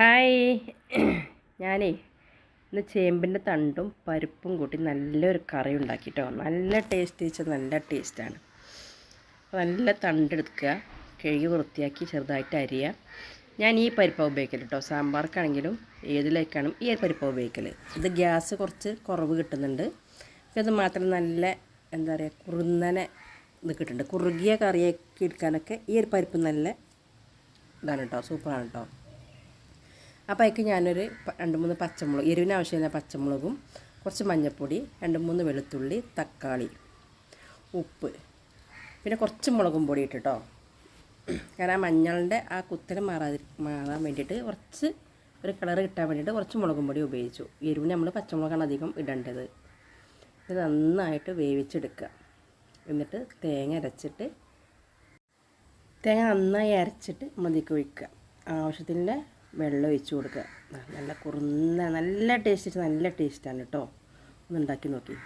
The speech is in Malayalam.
ഹായ്. ഞാനേ ഇന്ന് ചേമ്പിന്റെ തണ്ടും പരിപ്പും കൂട്ടി നല്ലൊരു കറി ഉണ്ടാക്കിട്ടോ. നല്ല ടേസ്റ്റ് വെച്ചാൽ നല്ല ടേസ്റ്റാണ്. നല്ല തണ്ടെടുക്കുക കഴുകി വൃത്തിയാക്കി ചെറുതായിട്ട് അരിയുക. ഞാൻ ഈ പരിപ്പാണ് ഉപയോഗിക്കൽ കേട്ടോ സാമ്പാർക്കാണെങ്കിലും ഏതിലേക്കാണ് ഈ പരിപ്പാണ് ഉപയോഗിക്കൽ ഇത് ഗ്യാസ് കുറച്ച് കുറവ് കിട്ടുന്നുണ്ട്. ഇത് മാത്രം നല്ല എന്താ പറയുക കുറുന്നനെ ഇത് കിട്ടുന്നുണ്ട്. കുറുകിയ കറിയൊക്കെ എടുക്കാനൊക്കെ ഈ ഒരു പരിപ്പ് നല്ല ഇതാണ് കേട്ടോ സൂപ്പറാണ് കേട്ടോ അപ്പോൾ അതിക്ക് ഞാനൊരു രണ്ട് മൂന്ന് പച്ചമുളക് എരിവിന് ആവശ്യമായ പച്ചമുളകും കുറച്ച് മഞ്ഞൾപ്പൊടി രണ്ട് മൂന്ന് വെളുത്തുള്ളി തക്കാളി ഉപ്പ് പിന്നെ കുറച്ച് മുളകും പൊടി ഇട്ടിട്ടോ. കാരണം മഞ്ഞളുടെ ആ കുത്തൽ മാറാതി മാറാൻ വേണ്ടിയിട്ട് കുറച്ച് ഒരു കളർ കിട്ടാൻ വേണ്ടിയിട്ട് കുറച്ച് മുളകും പൊടി ഉപയോഗിച്ചു. എരിവിന് നമ്മൾ പച്ചമുളകാണ് അധികം ഇടേണ്ടത്. ഇത് നന്നായിട്ട് വേവിച്ചെടുക്കുക. എന്നിട്ട് തേങ്ങ അരച്ചിട്ട് തേങ്ങ നന്നായി അരച്ചിട്ട് മതിക്ക് ഒഴിക്കുക. ആവശ്യത്തിന്റെ വെള്ളം ഒഴിച്ച് കൊടുക്കുക. നല്ല കുറുന്ന നല്ല ടേസ്റ്റ് നല്ല ടേസ്റ്റാണ് കേട്ടോ. ഒന്ന് ഉണ്ടാക്കി നോക്കി.